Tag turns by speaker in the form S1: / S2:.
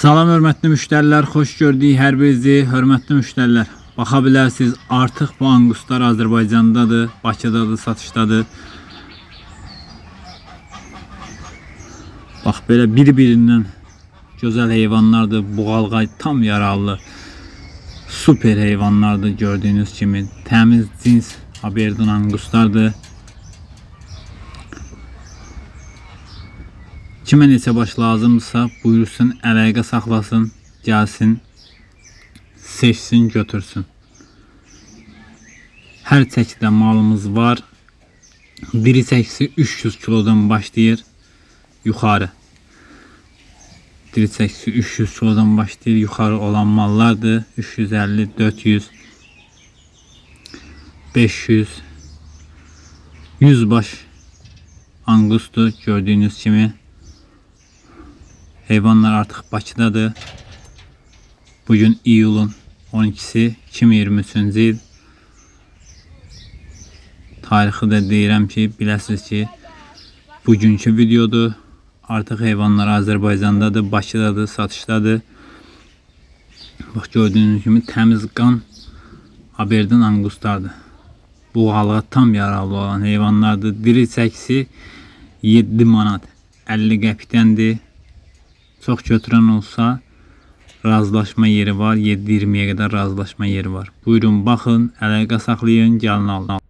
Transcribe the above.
S1: Salam hörmətli müştərilər, xoş gördük hər birinizi, hörmətli müştərilər. Baxa bilərsiniz, artıq bu anguslar Azərbaycandadır, Bakıdadır, satışdadır. Bax belə bir-birindən gözəl heyvanlardır. Buğalqay tam yaralı. Super heyvanlardır gördüyünüz kimi. Təmiz cins Aberdeen anguslardır. Kimə neçə baş lazımdırsa buyursun, əlaqə saxlasın, gəlsin, seçsin, götürsün. Hər çəkidə malımız var. Biri çəkisi 300 kilodan başlayır yuxarı. Biri çəkisi 300 kilodan başlayır yuxarı olan mallardır. 350, 400, 500, 100 baş angustur gördüğünüz kimi. Heyvanlar artık Bakıdadır. Bugün iyulun 12'si 2023-cü il. Tarixi də deyirəm ki, biləsiniz ki, bugünkü videodur. Artıq heyvanlar Azərbaycandadır, Bakıdadır, satışdadır. Bax gördüyünüz kimi təmiz qan Aberdeen anguslardır. Bu halığa tam yaralı olan heyvanlardır. Diri çəkisi 7 manat 50 qəpikdəndir. Çox götürən olsa razılaşma yeri var. 7-20-yə qədər razılaşma yeri var. Buyurun baxın, əlaqə saxlayın, gəlin alın.